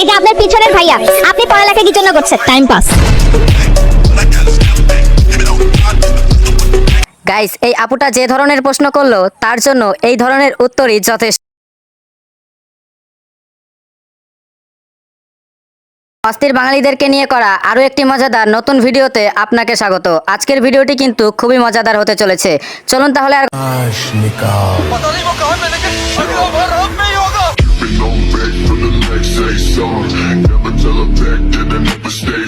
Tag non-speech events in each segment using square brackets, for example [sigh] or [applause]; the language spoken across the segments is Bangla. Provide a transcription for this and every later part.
এটা আপনার পিছনের ভাইয়া। আপনি পড়ালেখা কি জন্য করছেন? টাইম পাস গাইস এই আপুটা যে ধরনের প্রশ্ন করল তার জন্য এই ধরনের উত্তরই যথেষ্ট। অস্থির বাঙালিদেরকে নিয়ে করা আরও একটি মজাদার নতুন ভিডিওতে আপনাকে স্বাগত। আজকের ভিডিওটি কিন্তু খুবই মজাদার হতে চলেছে। চলুন তাহলে আর say song. Never tell her back, then I never stay.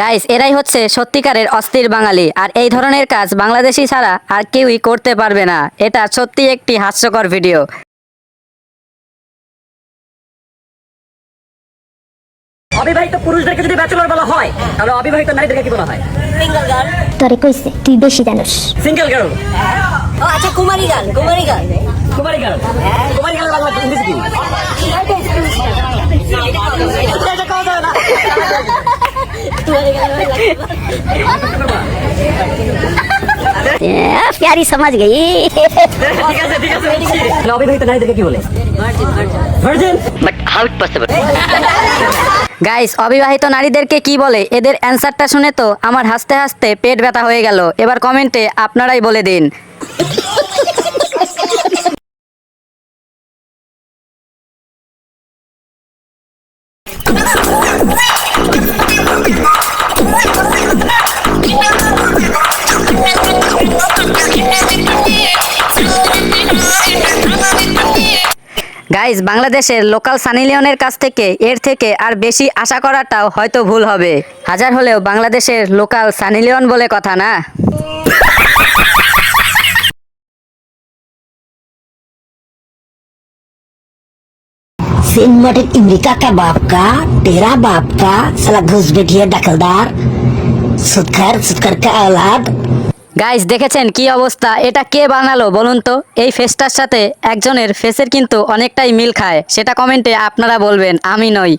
Guys এরাই হচ্ছে সত্যিকারের অস্থির বাঙালি আর এই ধরনের কাজ বাংলাদেশি ছাড়া আর কেউই করতে পারবে না এটা সত্যি একটি হাস্যকর ভিডিও অবিবাহিত পুরুষদেরকে যদি ব্যাচেলর বলা হয় তাহলে অবিবাহিত নারীদেরকে কি বলা হয়? তোরে কইছে তুই বেশি জানোস। সিঙ্গেল গার্ল ও আচ্ছা কুমারী গান কুমারী গান। কুমারী গার্ল কুমারী গার্ল বাংলা ইংরেজি কি। প্যারি সমাজ গই। ঠিক আছে ঠিক আছে বলছি। তাহলে অবিবাহিত নারীদেরকে কি বলে? ভার্জিন [laughs] গাইস অবিবাহিত নারীদেরকে কি বলে? এদের অ্যান্সারটা শুনে তো আমার হাসতে হাসতে পেট ব্যথা হয়ে গেল। এবার কমেন্টে আপনারাই বলে দিন। গাইস বাংলাদেশের লোকাল সানি লিওনের কাছ থেকে এর থেকে আর বেশি আশা করাটাও হয়তো ভুল হবে হাজার হলেও বাংলাদেশের লোকাল সানি লিওন বলে কথা না सिनमटेड अमेरिका का बाप का तेरा बाप का साला घुस बैठी है दखलदार सुतकर सुतकर का औलाद গাইস দেখেছেন কি অবস্থা? এটা কে বানালো বলুন তো? এই ফেসটার সাথে একজনের ফেসের কিন্তু অনেকটাই মিল খায়। সেটা কমেন্টে আপনারা বলবেন, আমি নই।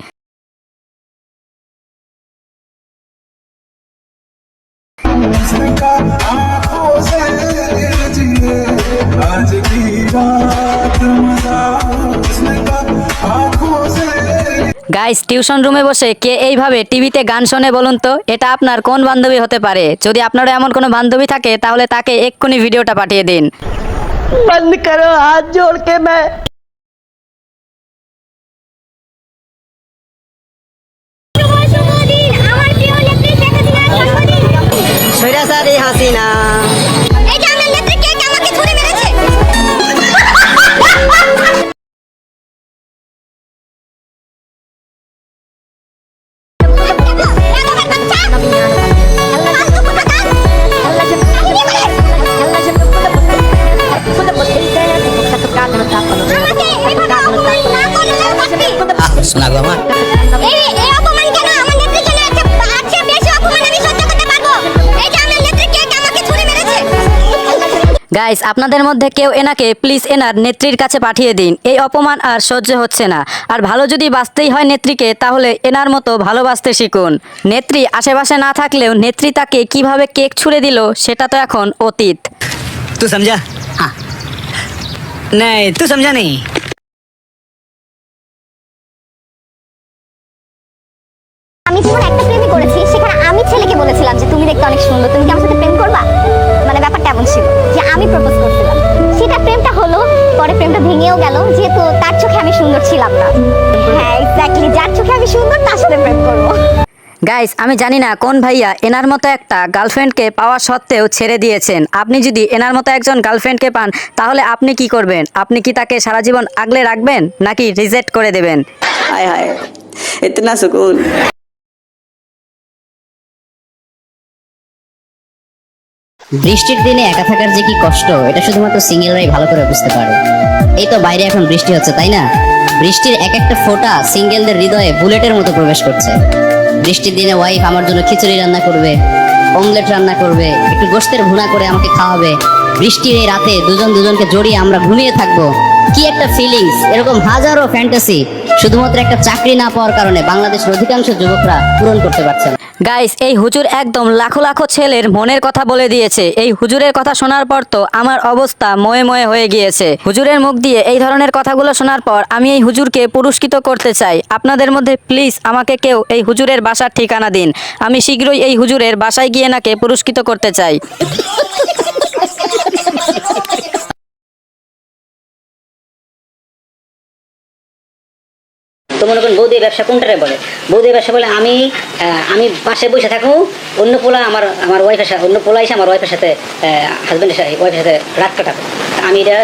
গাইস টিউশন রুমে বসে কে এইভাবে টিভিতে গান শোনে বলুন তো? এটা আপনার কোন বান্ধবী হতে পারে? যদি আপনার এমন কোনো বান্ধবী থাকে তাহলে তাকে এক্ষুনি ভিডিওটা পাঠিয়ে দিন। বন্ধ করো হাত জোড় के मैं সৈরাসারি হাসিনা। এই গাইস আপনাদের মধ্যে কেউ এনাকে প্লিজ এনার নেত্রীর কাছে পাঠিয়ে দিন। এই অপমান আর সহ্য হচ্ছে না। আর ভালো যদি বাঁচতেই হয় নেত্রীকে তাহলে এনার মতো ভালোবাসতে শিখুন। নেত্রী আশেপাশে না থাকলেও নেত্রী তাকে কীভাবে কেক ছুঁড়ে দিল সেটা তো এখন অতীত। তুই সমঝা হ্যাঁ নাই তুই সমঝা নেই পেলাম না। হ্যাঁ এক্স্যাক্টলি যার চোখে আমি সুন্দর তার সাথে প্রেম গাইস আমি জানি না কোন ভাইয়া এনার মতো একটা গার্লফ্রেন্ডকে পাওয়া সত্ত্বেও ছেড়ে দিয়েছেন। আপনি যদি এনার মতো একজন গার্লফ্রেন্ডকে পান তাহলে আপনি কি করবেন? আপনি কি তাকে সারা জীবন আগলে রাখবেন নাকি রিজেক্ট করে দেবেন? হায় হায় এতনা সুকুন বৃষ্টির দিনে একা থাকার যে কি কষ্ট, এটা শুধুমাত্র সিঙ্গেলরাই ভালো করে বুঝতে পারে। এই তো বাইরে এখন বৃষ্টি হচ্ছে, তাই না? বৃষ্টির এক একটা ফোঁটা সিঙ্গেলদের হৃদয়ে বুলেটের মতো প্রবেশ করছে। বৃষ্টির দিনে ওয়াইফ আমার জন্য খিচুড়ি রান্না করবে অমলেট রান্না করবে, একটু গোস্তের ভুনা করে আমাকে খাওয়াবে। বৃষ্টির এই রাতে, দুজন দুজনকে জড়িয়ে আমরা ঘুমিয়ে থাকব। কি একটা ফিলিংস এরকম হাজারো ফ্যান্টাসি শুধুমাত্র একটা চাকরি না পাওয়ার কারণে বাংলাদেশের অধিকাংশ যুবকরা পূরণ করতে পারছে না। গাইস এই হুজুর একদম লাখো লাখো ছেলের মনের কথা বলে দিয়েছে। এই হুজুরের কথা শোনার পর তো আমার অবস্থা ময়ে ময়ে হয়ে গিয়েছে। হুজুরের মুখ দিয়ে এই ধরনের কথাগুলো শোনার পর আমি এই হুজুরকে পুরস্কৃত করতে চাই। আপনাদের মধ্যে প্লিজ আমাকে কেউ এই হুজুরের বাসার ঠিকানা দিন। আমি শীঘ্রই এই হুজুরের বাসায় গিয়ে নাকে পুরস্কৃত করতে চাই। তো মনে করেন বৌদি ব্যবসা কোনটারে বলে? বৌদি ব্যবসা বলে আমি আহ, আমি পাশে বসে থাকব অন্য পোলা আমার আমার ওয়াইফের সাথে অন্য পোলা এসে আমার ওয়াইফের সাথে হাজব্যান্ডের সাথে ওয়াইফের সাথে রাত কাটাবো। আমি এটা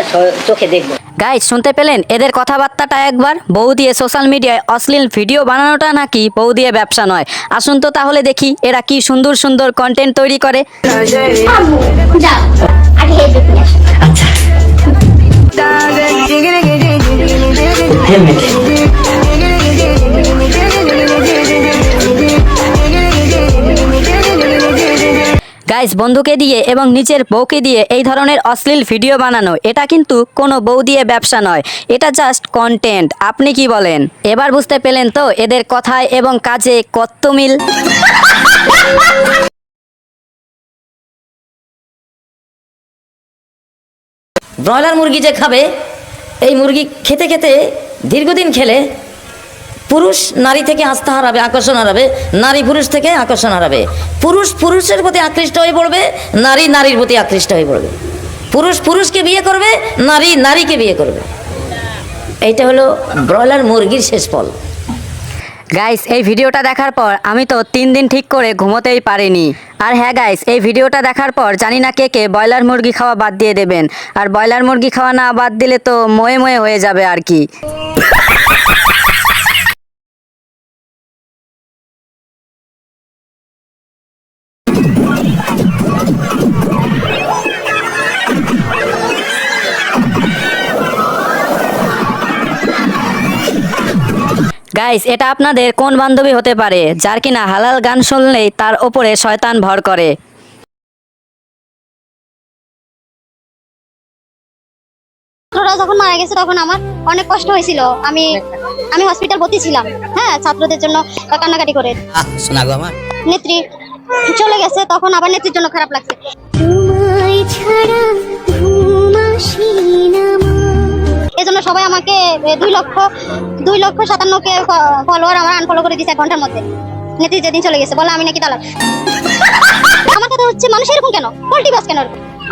চোখে দেখব। গাইজ শুনতে পেলেন? এদের কথাবার্তাটা একবার। বউ দিয়ে সোশ্যাল মিডিয়ায় অশ্লীল ভিডিও বানানোটা নাকি বউ দিয়ে ব্যবসা নয়? আসুন তো তাহলে দেখি এরা কি সুন্দর সুন্দর কন্টেন্ট তৈরি করে। আসো। গাইজ বন্ধুকে দিয়ে এবং নিজের বউকে দিয়ে এই ধরনের অশ্লীল ভিডিও বানানো এটা কিন্তু কোনো বউ দিয়ে ব্যবসা নয়। এটা জাস্ট কন্টেন্ট আপনি কি বলেন? এবার বুঝতে পেলেন তো এদের কথায় এবং কাজে কত মিল? ব্রয়লার মুরগি যে খাবে, এই মুরগি খেতে খেতে দীর্ঘদিন খেলে পুরুষ নারী থেকে আস্থা হারাবে, আকর্ষণ হারাবে, নারী পুরুষ থেকে আকর্ষণ হারাবে। পুরুষ পুরুষের প্রতি আকৃষ্ট হয়ে পড়বে, নারী নারীর প্রতি আকৃষ্ট হয়ে পড়বে। পুরুষ পুরুষকে বিয়ে করবে, নারী নারীকে বিয়ে করবে। এইটা হলো ব্রয়লার মুরগির শেষ ফল। গাইস এই ভিডিওটা দেখার পর আমি তো তিন দিন ঠিক করে ঘুমোতেই পারিনি। আর হ্যাঁ গাইস এই ভিডিওটা দেখার পর জানি না কে কে ব্রয়লার মুরগি খাওয়া বাদ দিয়ে দেবেন। আর ব্রয়লার মুরগি খাওয়া না বাদ দিলে তো ময়ে ময়ে হয়ে যাবে আর কি। গাইস এটা আপনাদের কোন বান্ধবী হতে পারে যার কিনা হালাল গান শুনলেই তার ওপরে শয়তান ভর করে। ছাত্ররা যখন মারা গেছে তখন আমার অনেক কষ্ট হয়েছিল। আমি আমি হসপিটাল ভর্তি ছিলাম। হ্যাঁ ছাত্রদের জন্য কান্নাকাটি করে। শোনা গো আমার। নেত্রী চলে গেছে তখন আবার নেত্রীর জন্য খারাপ লাগছে। সবাই আমাকে দুই লক্ষ দুই লক্ষ সাতান্ন কে ফলোয়ার আমার আনফলো করে দিয়েছে এক ঘণ্টার মধ্যে। নেত্রী যেদিন চলে গেছে, বলে আমি নাকি দালাল। আমার কথা হচ্ছে, মানুষ এরকম কেন? পোল্ট্রি বাস কেন?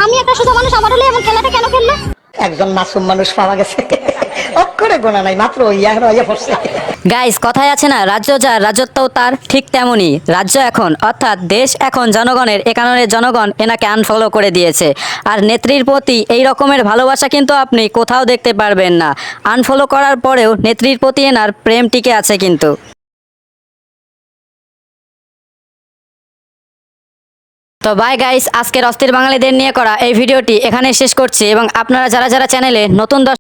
আমি একটা সোজা মানুষ, আমার হলে এমন খেলাটা কেন খেললো? একজন মাসুম মানুষ পাওয়া গেছে। অক্ষরে গোনা নাই, মাত্র ইয়া ইয়া পড়ছে। গাইস কথায় আছে না, রাজ্য যার রাজত্বও তার ঠিক তেমনই। রাজ্য এখন, অর্থাৎ দেশ এখন জনগণের, এ জনগণ এনাকে আনফলো করে দিয়েছে। আর নেত্রীর প্রতি এই রকমের ভালোবাসা কিন্তু আপনি কোথাও দেখতে পারবেন না। আনফলো করার পরেও নেত্রীর প্রতি এনার প্রেম টিকে আছে কিন্তু। তো বাই গাইস আজকের অস্থির বাঙালিদের নিয়ে করা এই ভিডিওটি এখানে শেষ করছি এবং আপনারা যারা যারা চ্যানেলে নতুন